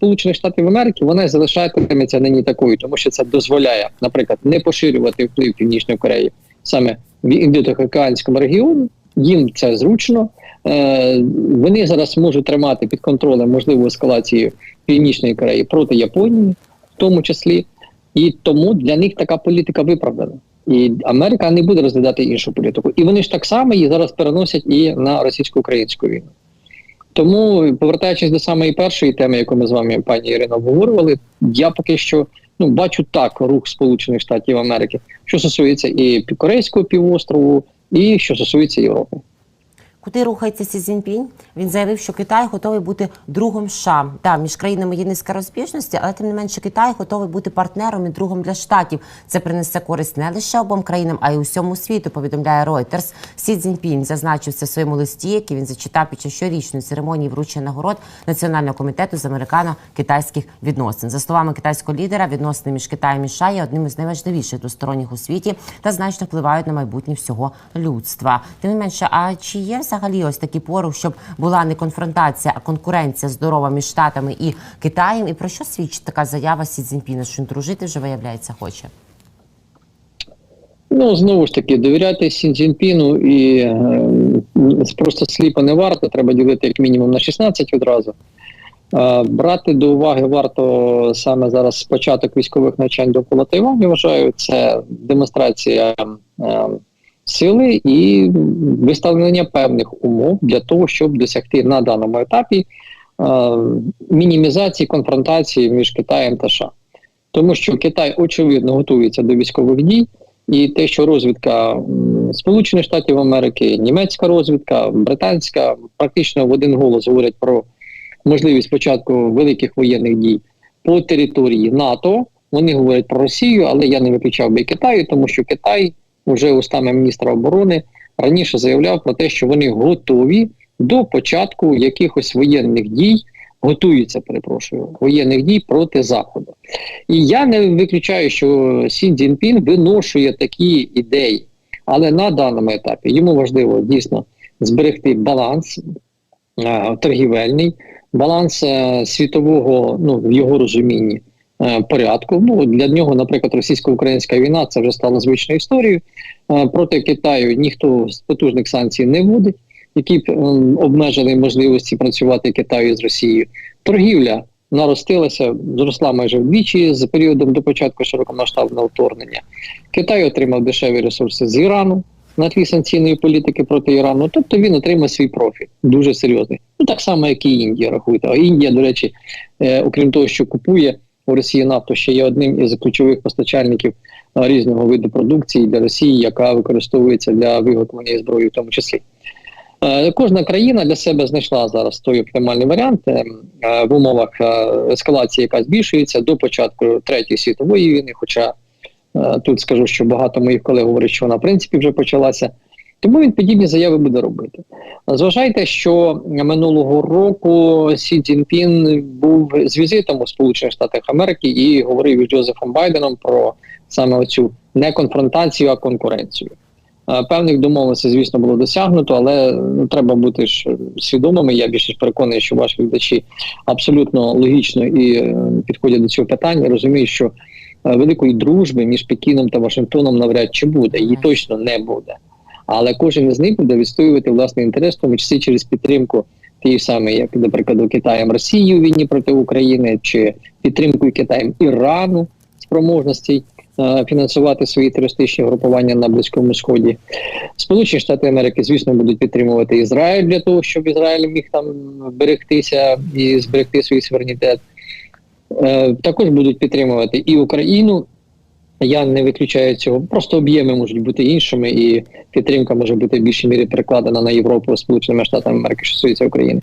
Сполучених Штатів Америки вона залишатиметься нині такою, тому що це дозволяє, наприклад, не поширювати вплив Північної Кореї саме в індотихоокеанському регіоні. Їм це зручно. Е, вони зараз можуть тримати під контролем можливу ескалацію Північної Кореї проти Японії, в тому числі, і тому для них така політика виправдана. І Америка не буде розглядати іншу політику. І вони ж так само її зараз переносять і на російсько-українську війну. Тому, повертаючись до самої першої теми, яку ми з вами, пані Ірино, обговорювали, я поки що ну бачу так рух Сполучених Штатів Америки, що стосується і Корейського півострову, і що стосується Європи. Куди рухається Сі Цзіньпінь? Він заявив, що Китай готовий бути другом США. Так, між країнами є низка розбіжності, але тим не менше Китай готовий бути партнером і другом для штатів. Це принесе користь не лише обом країнам, а й усьому світу. Повідомляє Reuters. Сі Цзіньпінь зазначив в своєму листі, який він зачитав під час щорічної церемонії вручення нагород Національного комітету з американо-китайських відносин. За словами китайського лідера, відносини між Китаєм і США є одним із найважливіших двосторонніх у світі та значно впливають на майбутнє всього людства. Тим не менше, а чи є взагалі ось такий порух, щоб була не конфронтація, а конкуренція здорова між штатами і Китаєм? І про що свідчить така заява Сі Цзіньпіна, що він дружити вже виявляється хоче? Ну знову ж таки, довіряти Сін Цзіньпіну і е, просто сліпо не варто. Треба ділити як мінімум на 16 одразу. Е, брати до уваги варто саме зараз початок військових навчань довкола Тайваню. Вважаю, це демонстрація е, сили і виставлення певних умов для того, щоб досягти на даному етапі е, мінімізації конфронтації між Китаєм та США. Тому що Китай очевидно готується до військових дій, і те, що розвідка Сполучених Штатів Америки, німецька розвідка, британська практично в один голос говорять про можливість початку великих воєнних дій по території НАТО. Вони говорять про Росію, але я не виключав би Китаю, тому що Китай вже устами міністра оборони раніше заявляв про те, що вони готові до початку якихось воєнних дій, готуються, перепрошую, воєнних дій проти Заходу. І я не виключаю, що Сін Цзіньпін виношує такі ідеї, але на даному етапі йому важливо дійсно зберегти баланс е, торгівельний, баланс е, світового, ну в його розумінні. Е, Порядку ну для нього, наприклад, російсько-українська війна це вже стало звичною історією. Е, Проти Китаю ніхто з потужних санкцій не вводить, які б ем, обмежили можливості працювати Китаю з Росією. Торгівля наростилася, зросла майже вдвічі з періодом до початку широкомасштабного вторгнення. Китай отримав дешеві ресурси з Ірану на тлі санкційної політики проти Ірану. Тобто він отримав свій профіт дуже серйозний. Ну так само, як і Індія рахуйте. А Індія, до речі, е, окрім того, що купує у Росії нафту, ще є одним із ключових постачальників різного виду продукції для Росії, яка використовується для виготовлення зброї, в тому числі. Кожна країна для себе знайшла зараз той оптимальний варіант е, е, в умовах ескалації, яка збільшується до початку третьої світової війни. Хоча тут скажу, що багато моїх колег говорять, що вона в принципі вже почалася. Тому він подібні заяви буде робити. Зважайте, що минулого року Сі Цзіньпін був з візитом у Сполучених Штатах Америки і говорив із Джозефом Байденом про саме оцю не конфронтацію, а конкуренцію. Е, Певних домовленостей, звісно, було досягнуто, але ну, треба бути ж свідомими. Я більше переконаний, що ваші глядачі абсолютно логічно і е, підходять до цього питання. Розуміють, що е, великої дружби між Пекіном та Вашингтоном навряд чи буде, її точно не буде. Але кожен із них буде відстоювати власний інтерес, в тому числі через підтримку тієї самої, як, до прикладу, Китаєм Росії у війні проти України, чи підтримкою Китаєм Ірану спроможностей е, фінансувати свої терористичні групування на Близькому Сході. Сполучені Штати Америки, звісно, будуть підтримувати Ізраїль для того, щоб Ізраїль міг там берегтися і зберегти свій суверенітет. Е, також будуть підтримувати і Україну. Я не виключаю цього. Просто об'єми можуть бути іншими, і підтримка може бути в більшій мірі перекладена на Європу Сполученими Штатами Америки, що стосується України.